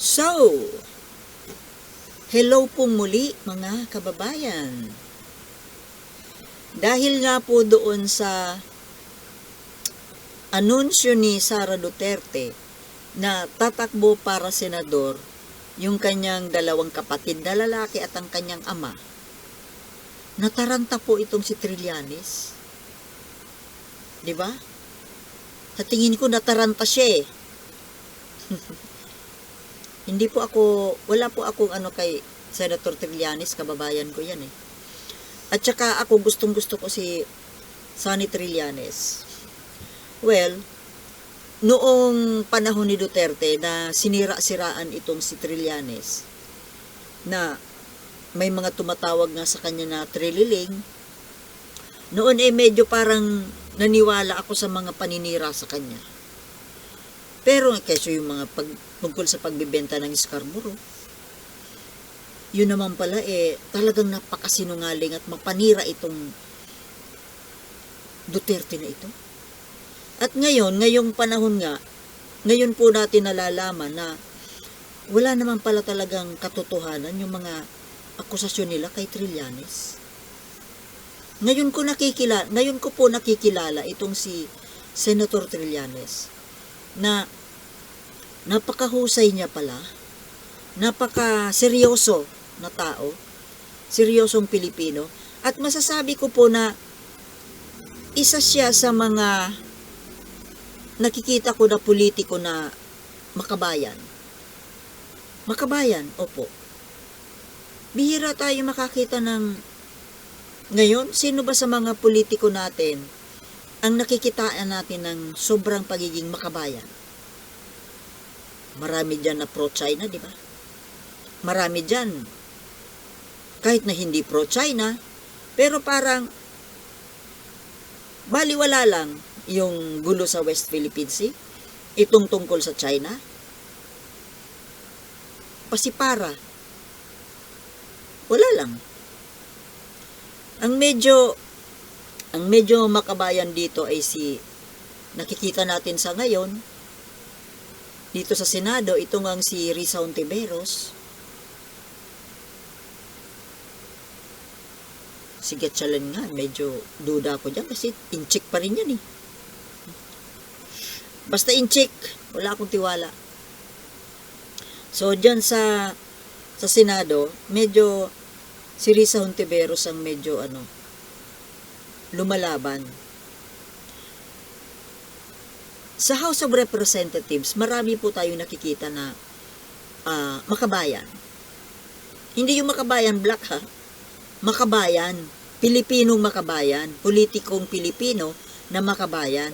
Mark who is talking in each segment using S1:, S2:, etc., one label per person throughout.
S1: So, hello po muli mga kababayan. Dahil nga po doon sa anunsyo ni Sara Duterte na tatakbo para senador yung kanyang dalawang kapatid na lalaki at ang kanyang ama, nataranta po itong si Trillanes. Di ba? Sa tingin ko nataranta siya eh. Hindi po ako, wala po akong ano kay Senator Trillanes, kababayan ko yan eh. At saka ako gustong gusto ko si Sonny Trillanes. Well, noong panahon ni Duterte na sinira-siraan itong si Trillanes, na may mga tumatawag nga sa kanya na trililing, noon eh medyo parang naniwala ako sa mga paninira sa kanya. Pero keso yung mga pag, tungkol sa pagbibenta ng Scarborough, yun naman pala eh talagang napakasinungaling at mapanira itong Duterte na ito. At ngayon, ngayong panahon nga, ngayon po natin nalalaman na wala naman pala talagang katotohanan yung mga akusasyon nila kay Trillanes. Ngayon ko nakikilala, ngayon ko po nakikilala itong si Senator Trillanes na napakahusay niya pala, napaka-seryoso na tao, seryosong Pilipino, at masasabi ko po na isa siya sa mga nakikita ko na politiko na makabayan. Makabayan, opo. Bihira tayo makakita ng ngayon, sino ba sa mga politiko natin ang nakikitaan natin ng sobrang pagiging makabayan? Marami dyan na pro-China, di ba? Marami dyan. Kahit na hindi pro-China, pero parang baliwala lang yung gulo sa West Philippine Sea, itong tungkol sa China, pasipara. Wala lang. Ang medyo ang medyo makabayan dito ay si nakikita natin sa ngayon dito sa Senado itong ang si Risa Ontiveros. Si Gatchalan nga medyo duda ko dyan kasi incheck pa rin yan eh. Basta incheck wala akong tiwala. So dyan sa sa Senado medyo si Risa Hontiveros ang medyo ano, lumalaban. Sa House of Representatives, marami po tayong nakikita na ah, makabayan. Hindi yung makabayan black ha, makabayan, Pilipinong makabayan, politikong Pilipino na makabayan,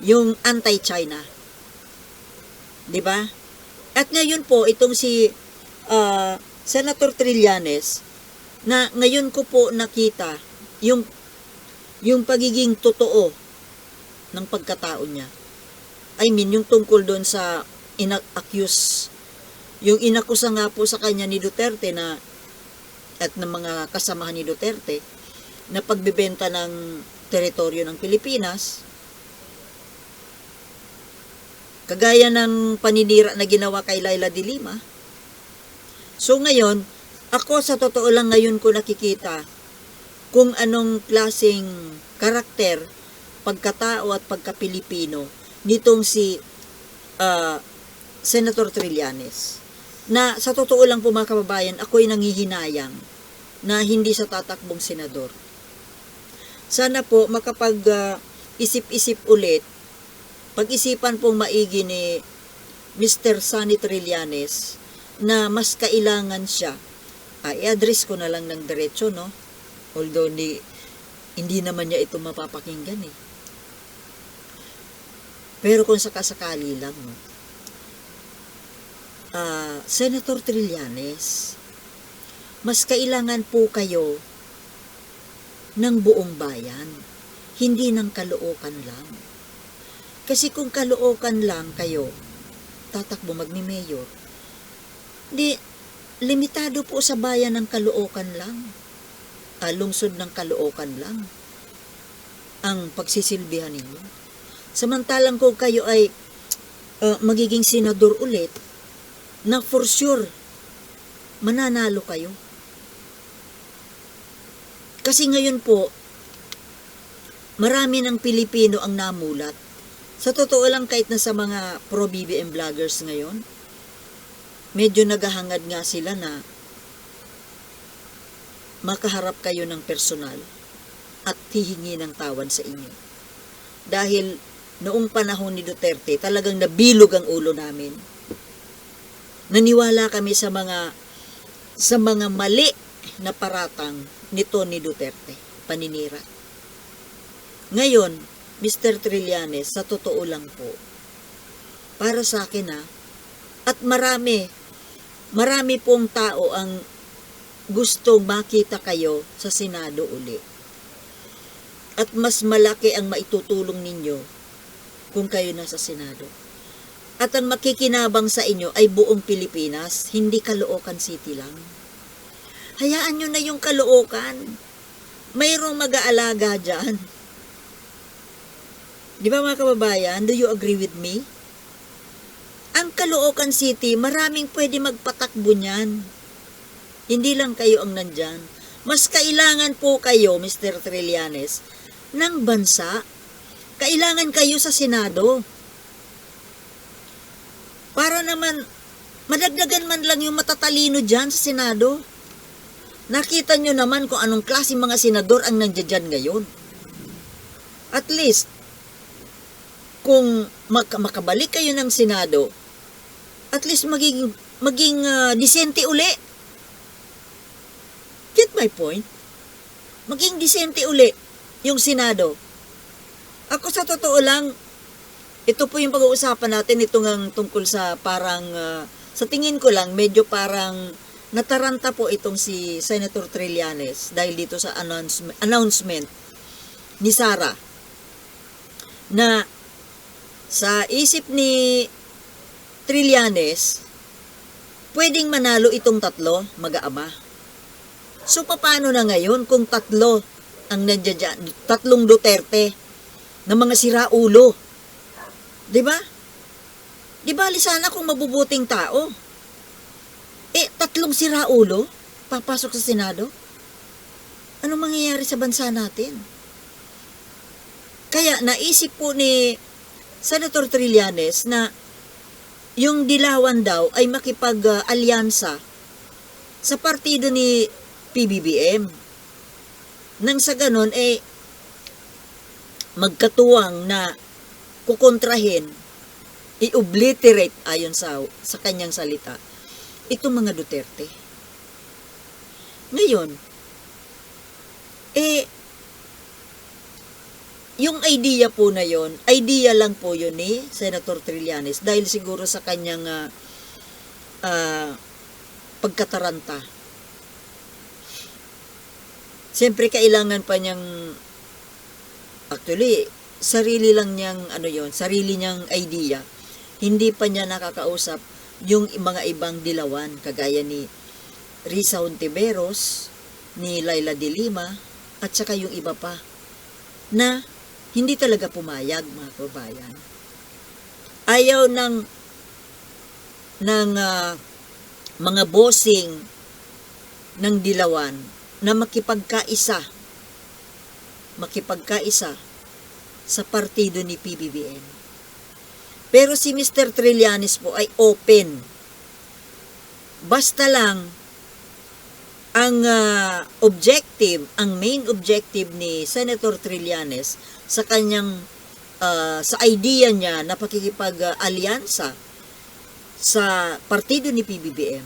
S1: yung anti-China. 'Di ba? At ngayon po itong si ah, Senator Trillanes na ngayon ko po nakita yung yung pagiging totoo ng pagkatao niya. I mean, yung tungkol doon sa ina-accuse, yung inakusa nga po sa kanya ni Duterte na at ng mga kasamahan ni Duterte na pagbebenta ng teritoryo ng Pilipinas kagaya ng paninira na ginawa kay Laila de Lima. So ngayon, ako sa totoo lang ngayon ko nakikita kung anong klaseng karakter, pagkatao at pagka-Pilipino nitong si ah, Senator Trillanes. Na sa totoo lang po mga kababayan, ako'y nangihinayang na hindi sa tatakbong senador. Sana po makapag ah, isip-isip ulit, pag-isipan pong maigi ni Mr. Sunny Trillanes na mas kailangan siya ah, i-address ko na lang ng diretso, no? Although ni, hindi naman niya ito mapapakinggan eh. Pero kung sakasakali lang, no? Ah, Senator Trillanes, mas kailangan po kayo ng buong bayan, hindi ng kalookan lang. Kasi kung kalookan lang kayo, tatakbo magmi-mayor, di, limitado po sa bayan ng Caloocan lang. Ah, lungsod ng Caloocan lang ang pagsisilbihan ninyo. Samantalang kung kayo ay ah, magiging senador ulit, na for sure mananalo kayo. Kasi ngayon po, marami ng Pilipino ang namulat. Sa totoo lang kahit na sa mga pro-BBM vloggers ngayon, medyo naghahangad nga sila na makaharap kayo ng personal at hihingi ng tawad sa inyo. Dahil noong panahon ni Duterte, talagang nabilog ang ulo namin. Naniwala kami sa mga sa mga mali na paratang nito ni Duterte, paninira. Ngayon, Mr. Trillanes, sa totoo lang po, para sa akin ha, at marami, marami pong tao ang gustong makita kayo sa Senado uli. At mas malaki ang maitutulong ninyo kung kayo nasa Senado. At ang makikinabang sa inyo ay buong Pilipinas, hindi Caloocan City lang. Hayaan nyo na yung Caloocan. Mayroong mag-aalaga dyan. Di ba mga kababayan, do you agree with me? Ang Caloocan City, maraming pwede magpatakbo niyan. Hindi lang kayo ang nandyan. Mas kailangan po kayo, Mr. Trillanes, ng bansa. Kailangan kayo sa Senado. Para naman, madagdagan man lang yung matatalino dyan sa Senado. Nakita nyo naman kung anong klase mga senador ang nandiyan ngayon. At least, kung mak- makabalik kayo ng Senado, at least maging, maging ah, disente uli. My point? Maging disente uli yung Senado. Ako sa totoo lang, ito po yung pag-uusapan natin, ito nga tungkol sa parang, ah, sa tingin ko lang, medyo parang nataranta po itong si Senator Trillanes dahil dito sa announcement, announcement ni Sara na sa isip ni Trillanes, pwedeng manalo itong tatlo, mag-aama. So, paano na ngayon kung tatlo ang nandiyan tatlong Duterte na mga siraulo? Di ba? Di ba, sana kung mabubuting tao? Eh, tatlong siraulo, papasok sa Senado? Ano mangyayari sa bansa natin? Kaya naisip po ni Senator Trillanes na yung dilawan daw ay makipag-alyansa sa partido ni PBBM. Nang sa ganon, eh, magkatuwang na kukontrahin, i-obliterate ayon sa, sa kanyang salita, itong mga Duterte. Ngayon, eh, yung idea po na yon, idea lang po yun ni Senator Trillanes dahil siguro sa kanyang ah, ah, pagkataranta. Siyempre kailangan pa niyang actually sarili lang niyang ano yon, sarili niyang idea. Hindi pa niya nakakausap yung mga ibang dilawan kagaya ni Risa Ontiveros, ni Laila de Lima at saka yung iba pa na hindi talaga pumayag mga kabayan. Ayaw ng ng ah, mga bossing ng dilawan na makipagkaisa makipagkaisa sa partido ni PBBM. Pero si Mr. Trillanes po ay open. Basta lang ang ah, objective, ang main objective ni Senator Trillanes sa kanyang ah, sa idea niya na pakikipag-alyansa sa partido ni PBBM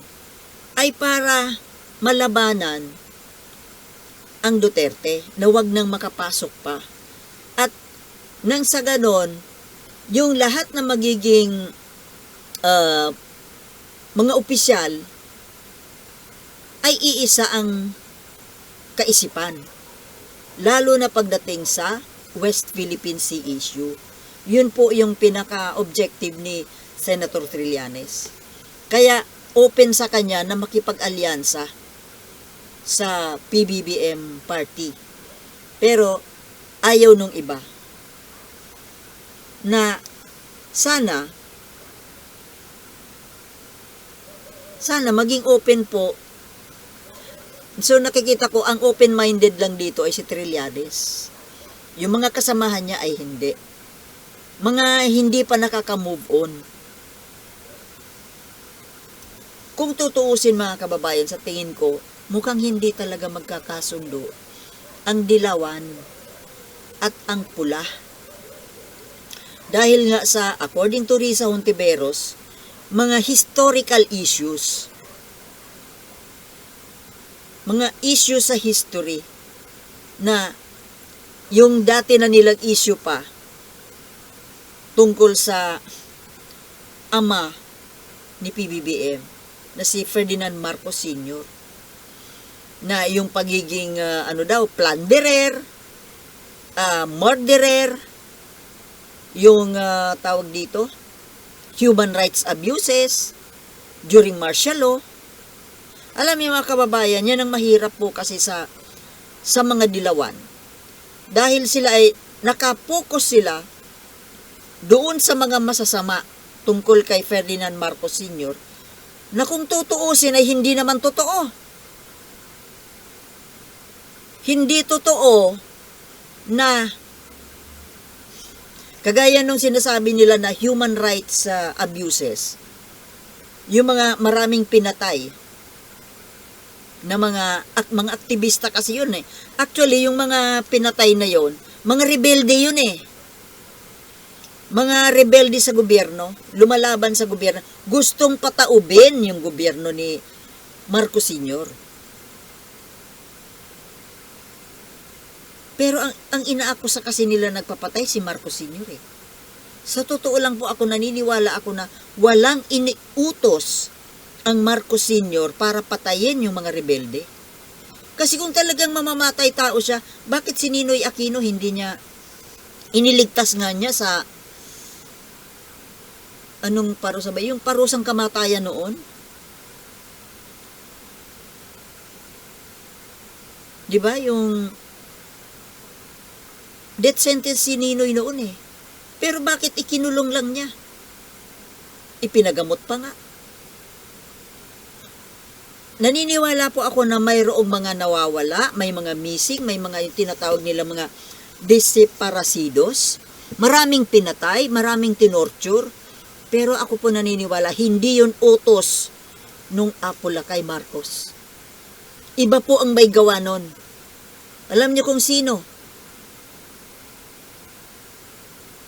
S1: ay para malabanan ang Duterte na wag nang makapasok pa. At nang sa ganon, yung lahat na magiging ah, mga opisyal ay iisa ang kaisipan. Lalo na pagdating sa West Philippine Sea issue. Yun po yung pinaka-objective ni Senator Trillanes. Kaya open sa kanya na makipag-alyansa sa PBBM party. Pero ayaw nung iba na sana Sana maging open po. So nakikita ko, ang open-minded lang dito ay si Trillanes. Yung mga kasamahan niya ay hindi. Mga hindi pa nakaka-move on. Kung tutuusin mga kababayan, sa tingin ko, mukhang hindi talaga magkakasundo ang dilawan at ang pula. Dahil nga sa, according to Risa Hontiveros, mga historical issues. Mga issues sa history na yung dati na nilang issue pa tungkol sa ama ni PBBM na si Ferdinand Marcos Sr. na yung pagiging ah, ano daw plunderer, ah, murderer, yung ah, tawag dito human rights abuses during martial law. Alam niyo mga kababayan, yan ang mahirap po kasi sa sa mga dilawan. Dahil sila ay nakapokus sila doon sa mga masasama tungkol kay Ferdinand Marcos Sr. na kung tutuusin ay hindi naman totoo. Hindi totoo na kagaya nung sinasabi nila na human rights uh, abuses, yung mga maraming pinatay na mga at mga aktivista kasi yun eh. Actually, yung mga pinatay na yon, mga rebelde yun eh. Mga rebelde sa gobyerno, lumalaban sa gobyerno, gustong pataubin yung gobyerno ni Marcos Sr. Pero ang, ang inaakusa kasi nila nagpapatay si Marcos Sr. eh. Sa totoo lang po ako naniniwala ako na walang iniutos ang Marcos Sr. para patayin yung mga rebelde. Kasi kung talagang mamamatay tao siya, bakit si Ninoy Aquino hindi niya iniligtas nga niya sa anong parusa ba? Yung parusang kamatayan noon? Di ba? Yung death sentence si Ninoy noon eh. Pero bakit ikinulong lang niya? Ipinagamot pa nga. Naniniwala po ako na mayroong mga nawawala, may mga missing, may mga yung tinatawag nila mga deseparasidos. Maraming pinatay, maraming tinorture. Pero ako po naniniwala, hindi yun utos nung apula kay Marcos. Iba po ang may gawa nun. Alam niyo kung sino?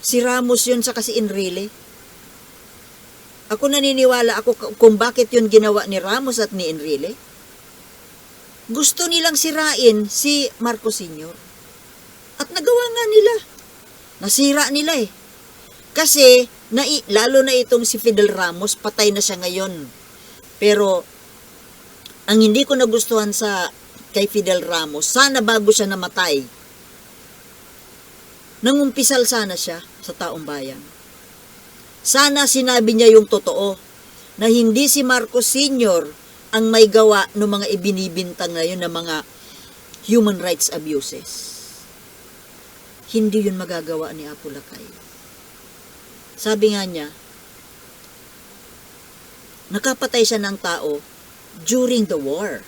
S1: Si Ramos yun sa kasi Enrile. Ako naniniwala ako kung bakit yun ginawa ni Ramos at ni Enrile. Gusto nilang sirain si Marcos Sr. At nagawa nga nila. Nasira nila eh. Kasi, na, lalo na itong si Fidel Ramos, patay na siya ngayon. Pero, ang hindi ko nagustuhan sa kay Fidel Ramos, sana bago siya namatay, nangumpisal sana siya sa taong bayan. Sana sinabi niya yung totoo na hindi si Marcos Sr. ang may gawa ng mga ibinibintang ngayon na mga human rights abuses. Hindi yun magagawa ni Apo Lakay. Sabi nga niya, nakapatay siya ng tao during the war.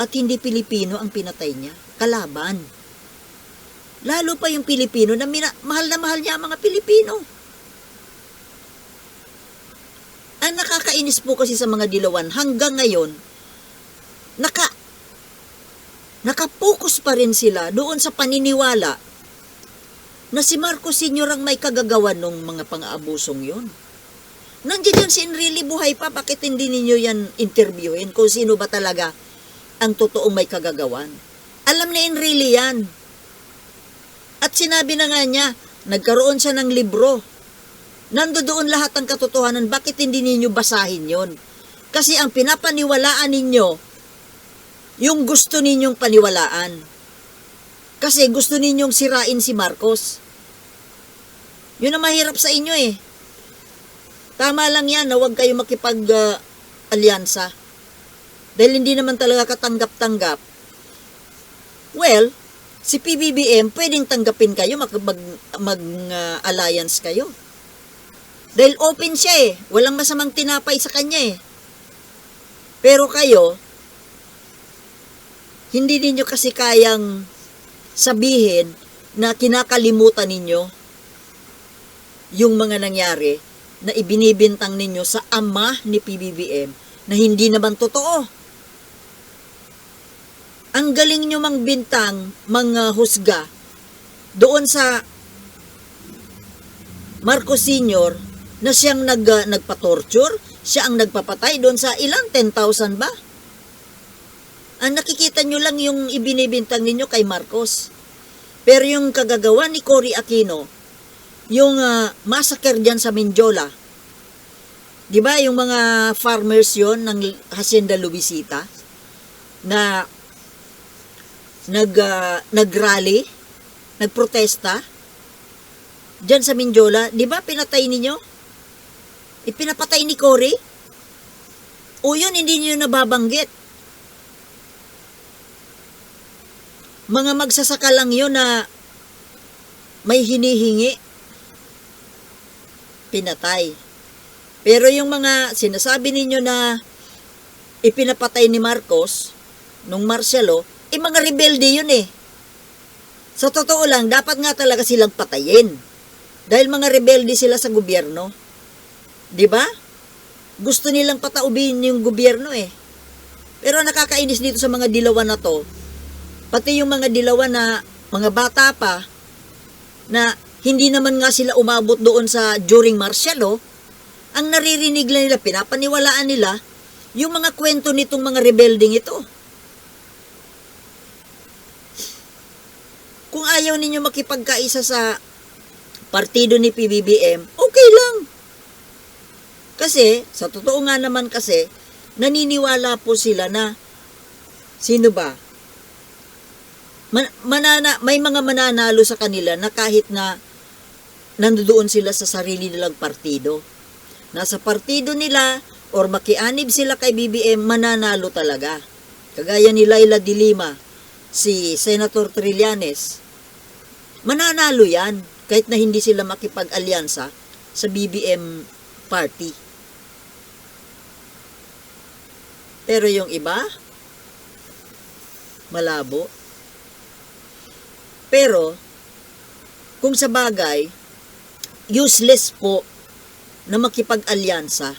S1: At hindi Pilipino ang pinatay niya, kalaban. Lalo pa yung Pilipino na mina, mahal na mahal niya ang mga Pilipino. Ang nakakainis po kasi sa mga dilawan hanggang ngayon, naka, nakapokus pa rin sila doon sa paniniwala na si Marcos Sr. ang may kagagawan ng mga pang-aabusong yun. Nandiyan yan si Enrile buhay pa, bakit hindi ninyo yan interviewin kung sino ba talaga ang totoong may kagagawan? Alam ni Enrile yan. At sinabi na nga niya, nagkaroon siya ng libro. Nando doon lahat ang katotohanan, bakit hindi ninyo basahin yon? Kasi ang pinapaniwalaan ninyo, yung gusto ninyong paniwalaan. Kasi gusto ninyong sirain si Marcos. Yun ang mahirap sa inyo eh. Tama lang yan na huwag kayo makipag-alyansa. Dahil hindi naman talaga katanggap-tanggap. Well, si PBBM pwedeng tanggapin kayo, mag-alliance kayo. Dahil open siya eh. Walang masamang tinapay sa kanya eh. Pero kayo, hindi ninyo kasi kayang sabihin na kinakalimutan ninyo yung mga nangyari na ibinibintang ninyo sa ama ni PBBM na hindi naman totoo. Ang galing nyo mang bintang, mga husga, doon sa Marcos Sr. na siyang nag, uh, nagpa-torture, siya ang nagpapatay doon sa ilang 10,000 ba? Ang nakikita nyo lang yung ibinibintang ninyo kay Marcos. Pero yung kagagawa ni Cory Aquino, yung uh, massacre dyan sa Mindiola, di ba yung mga farmers yon ng Hacienda Luisita na nag, uh, nag-rally, nagprotesta, dyan sa Mindiola, di ba pinatay ninyo? Ipinapatay ni Cory? O yun, hindi niyo nababanggit. Mga magsasaka lang yun na may hinihingi. Pinatay. Pero yung mga sinasabi ninyo na ipinapatay ni Marcos, nung Marcelo, eh mga rebelde yun eh. Sa totoo lang, dapat nga talaga silang patayin. Dahil mga rebelde sila sa gobyerno. 'Di ba? Gusto nilang pataubin yung gobyerno eh. Pero nakakainis dito sa mga dilawan na to, pati yung mga dilawan na mga bata pa, na hindi naman nga sila umabot doon sa during martial law, ang naririnig nila, pinapaniwalaan nila, yung mga kwento nitong mga rebelding ito. Kung ayaw ninyo makipagkaisa sa partido ni PBBM, okay lang. Kasi, sa totoo nga naman kasi, naniniwala po sila na, sino ba? Man, manana, may mga mananalo sa kanila na kahit na nandoon sila sa sarili nilang partido. Nasa partido nila or makianib sila kay BBM, mananalo talaga. Kagaya ni Laila de Lima, si Senator Trillanes, mananalo yan kahit na hindi sila makipag-alyansa sa BBM party. Pero yung iba, malabo. Pero, kung sa bagay, useless po na makipag-alyansa.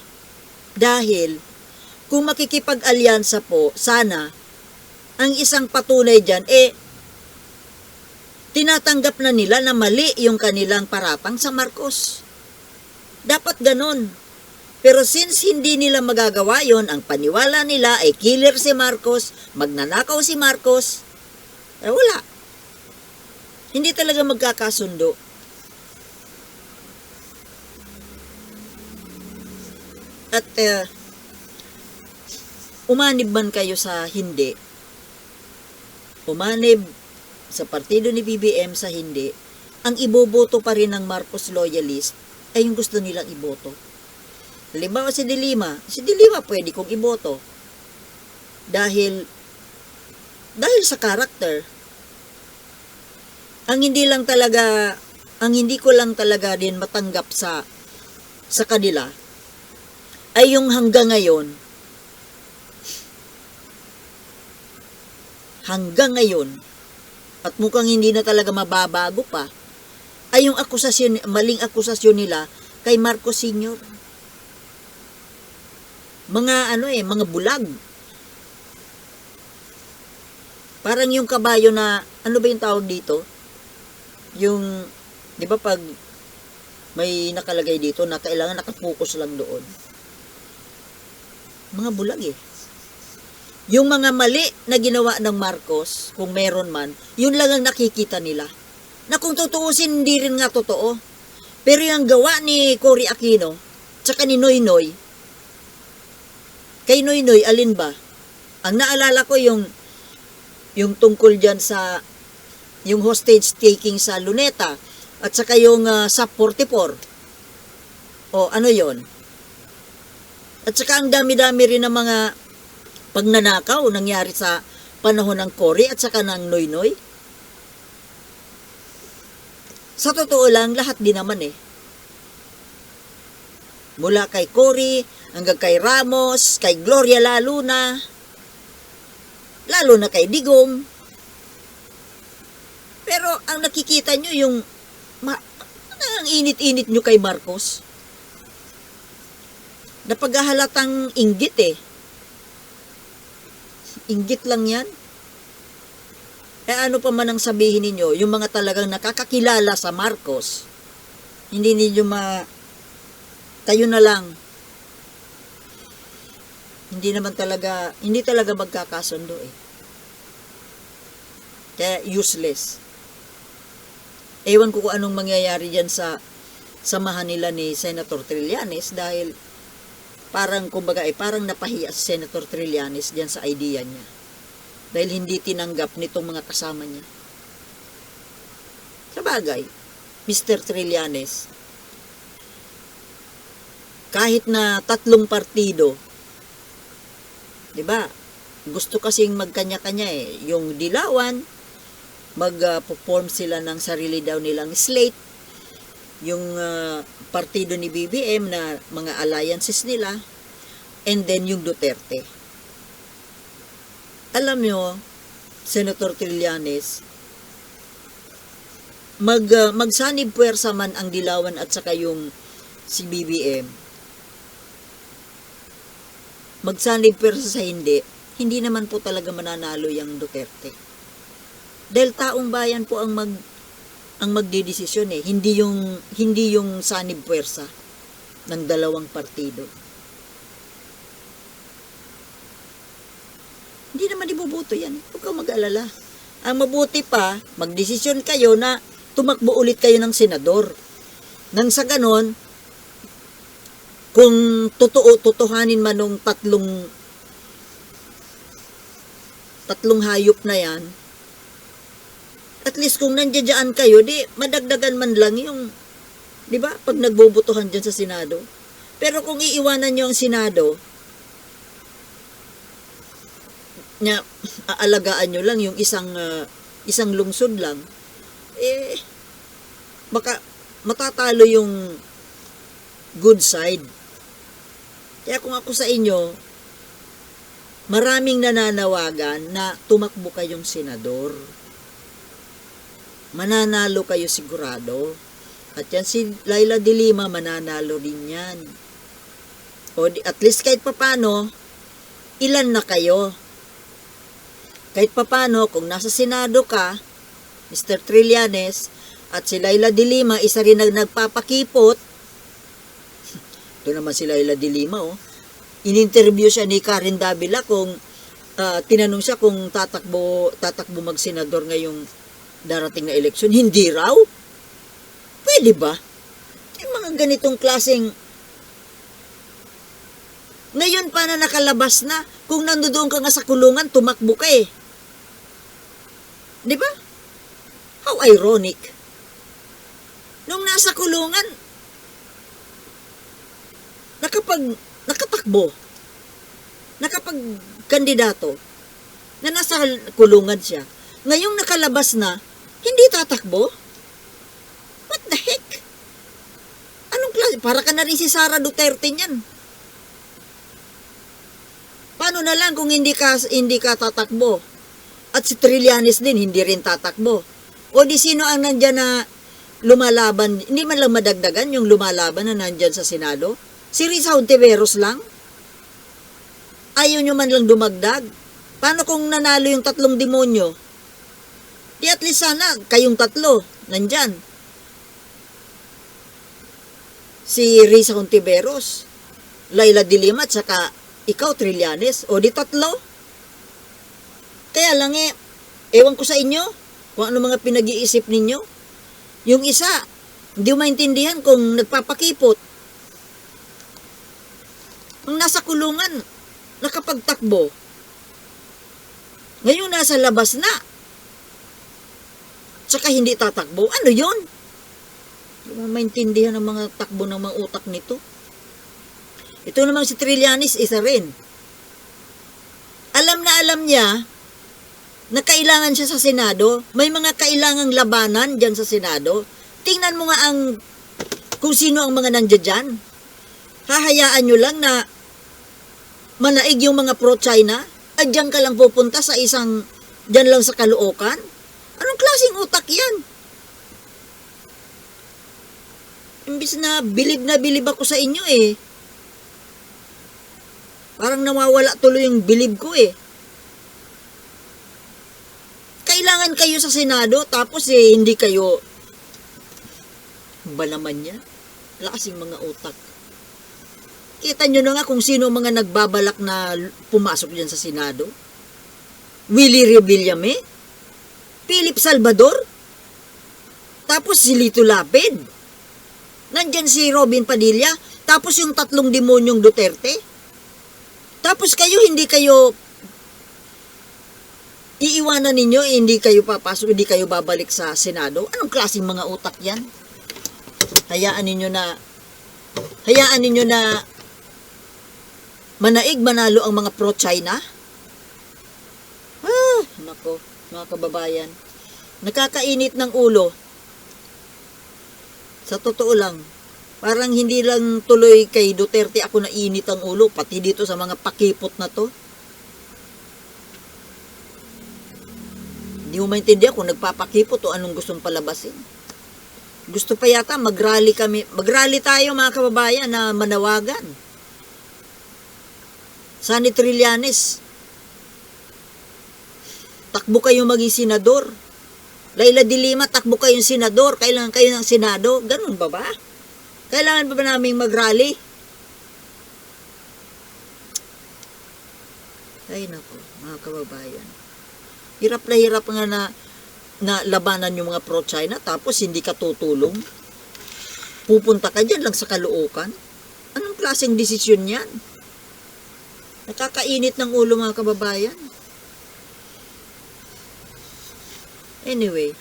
S1: Dahil, kung makikipag-alyansa po, sana, ang isang patunay dyan, eh, tinatanggap na nila na mali yung kanilang paratang sa Marcos. Dapat ganon. Pero since hindi nila magagawa yon, ang paniwala nila ay killer si Marcos, magnanakaw si Marcos, eh wala. Hindi talaga magkakasundo. At uh, umanib man kayo sa hindi, umanib sa partido ni BBM sa hindi, ang iboboto pa rin ng Marcos loyalist ay yung gusto nilang iboto. Halimbawa si Dilima, si Dilima pwede kong iboto. Dahil, dahil sa karakter, ang hindi lang talaga, ang hindi ko lang talaga din matanggap sa, sa kanila, ay yung hanggang ngayon, hanggang ngayon, at mukhang hindi na talaga mababago pa, ay yung akusasyon, maling akusasyon nila kay Marcos Sr. Mga ano eh, mga bulag. Parang yung kabayo na, ano ba yung tawag dito? Yung, di ba pag may nakalagay dito na kailangan nakapokus lang doon. Mga bulag eh. Yung mga mali na ginawa ng Marcos, kung meron man, yun lang ang nakikita nila. Na kung tutuusin, hindi rin nga totoo. Pero yung gawa ni Cory Aquino, tsaka ni Noy Noy, kay Noy Noy, alin ba? Ang naalala ko yung, yung tungkol dyan sa, yung hostage taking sa Luneta, at saka yung uh, sa 44. O, ano yon At saka ang dami-dami rin ng mga pagnanakaw nangyari sa panahon ng Cory at saka ng Noy Noy. Sa totoo lang, lahat din naman eh. Mula kay Cory hanggang kay Ramos, kay Gloria lalo na, lalo na kay Digong. Pero ang nakikita nyo yung, ma, ang init-init nyo kay Marcos. Napaghahalatang inggit eh. Inggit lang yan. Eh ano pa man ang sabihin ninyo, yung mga talagang nakakakilala sa Marcos, hindi ninyo ma... Kayo na lang. Hindi naman talaga, hindi talaga magkakasundo eh. Kaya useless. Ewan ko kung anong mangyayari dyan sa samahan nila ni Senator Trillanes dahil parang, kumbaga, eh, parang napahiya si Senator Trillanes dyan sa idea niya. Dahil hindi tinanggap nitong mga kasama niya. Sa bagay, Mr. Trillanes, kahit na tatlong partido, 'di ba? Gusto kasing magkanya-kanya eh. Yung Dilawan, mag-perform sila ng sarili daw nilang slate. Yung ah, partido ni BBM na mga alliances nila. And then yung Duterte. Alam nyo, Senator Trillanes, mag, ah, magsanib puwersa man ang Dilawan at saka yung si BBM, magsanib puwersa sa hindi, hindi naman po talaga mananalo yung Duterte. Dahil taong bayan po ang mag ang magdidesisyon eh, hindi yung hindi yung sanib puwersa ng dalawang partido. Hindi naman ibubuto yan. Huwag kang mag-alala. Ang mabuti pa, magdesisyon kayo na tumakbo ulit kayo ng senador. Nang sa ganon, kung totoo, totohanin man nung tatlong tatlong hayop na yan, at least kung nandiyan kayo, di madagdagan man lang yung, di ba, pag nagbobotohan dyan sa Senado. Pero kung iiwanan nyo ang Senado, niya, aalagaan nyo lang yung isang, ah, isang lungsod lang, eh, baka matatalo yung good side. Kaya kung ako sa inyo, maraming nananawagan na tumakbo kayong senador. Mananalo kayo sigurado. At yan si Laila de Lima, mananalo din yan. O at least kahit papano, ilan na kayo? Kahit papano, kung nasa senado ka, Mr. Trillanes, at si Laila de Lima, isa rin na nagpapakipot, ito naman si Laila de Lima, oh. In-interview siya ni Karen Davila kung ah, tinanong siya kung tatakbo, tatakbo mag-senador ngayong darating na eleksyon. Hindi raw. Pwede ba? Yung mga ganitong klaseng ngayon pa na nakalabas na, kung nandoon ka nga sa kulungan, tumakbo ka eh. Di ba? How ironic. Nung nasa kulungan, nakapag nakatakbo, nakapag kandidato, na nasa kulungan siya, ngayong nakalabas na, hindi tatakbo? What the heck? Anong klase? Para ka na rin si Sara Duterte niyan. Paano na lang kung hindi ka, hindi ka tatakbo? At si Trillanes din, hindi rin tatakbo. O di sino ang nandyan na lumalaban, hindi man lang madagdagan yung lumalaban na nandyan sa Senado? Si Risa Hontiveros lang? Ayaw nyo man lang dumagdag? Paano kung nanalo yung tatlong demonyo? Di at least sana, kayong tatlo, nandyan. Si Risa Hontiveros, Laila de Lima, at saka ikaw, Trillanes. O di tatlo? Kaya lang eh, ewan ko sa inyo, kung ano mga pinag-iisip ninyo. Yung isa, hindi mo maintindihan kung nagpapakipot. Ang nasa kulungan, nakapagtakbo. Ngayon nasa labas na. Tsaka hindi tatakbo. Ano yon? Hindi mo maintindihan ang mga takbo ng mga utak nito. Ito namang si Trillanes, isa rin. Alam na alam niya na kailangan siya sa Senado. May mga kailangang labanan dyan sa Senado. Tingnan mo nga ang kung sino ang mga nandiyan dyan. Hahayaan nyo lang na manaig yung mga pro-China, at diyan ka lang pupunta sa isang, diyan lang sa Caloocan? Anong klaseng utak yan? Imbis na bilib na bilib ako sa inyo eh. Parang nawawala tuloy yung bilib ko eh. Kailangan kayo sa Senado tapos eh hindi kayo ba naman yan? Wala kasing mga utak. Kita nyo na nga kung sino mga nagbabalak na pumasok dyan sa Senado. Willie Revillame, Philip Salvador, tapos si Lito Lapid. Nandyan si Robin Padilla, tapos yung tatlong demonyong Duterte. Tapos kayo, hindi kayo iiwanan ninyo, eh, hindi kayo papasok, hindi kayo babalik sa Senado. Anong klaseng mga utak yan? Hayaan ninyo na hayaan ninyo na manaig manalo ang mga pro-China? Ah, nako, mga kababayan. Nakakainit ng ulo. Sa totoo lang, parang hindi lang tuloy kay Duterte ako nainit ang ulo, pati dito sa mga pakipot na to. Hindi mo maintindihan kung nagpapakipot o anong gustong palabasin. Gusto pa yata mag-rally kami, mag-rally tayo mga kababayan na manawagan. Sani Trillanes, takbo kayo maging senador. Laila de Lima, takbo kayong senador. Kailangan kayo ng senado. Ganun ba ba? Kailangan ba ba naming mag-rally? Ay nako, mga kababayan. Hirap na hirap nga na, na labanan yung mga pro-China tapos hindi ka tutulong. Pupunta ka dyan lang sa kaluokan. Anong klaseng desisyon yan? Nakakainit ng ulo mga kababayan. Anyway,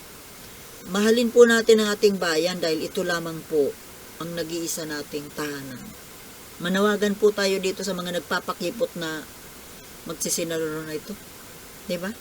S1: mahalin po natin ang ating bayan dahil ito lamang po ang nag-iisa nating tahanan. Manawagan po tayo dito sa mga nagpapakipot na magsisinaro na ito. 'Di ba?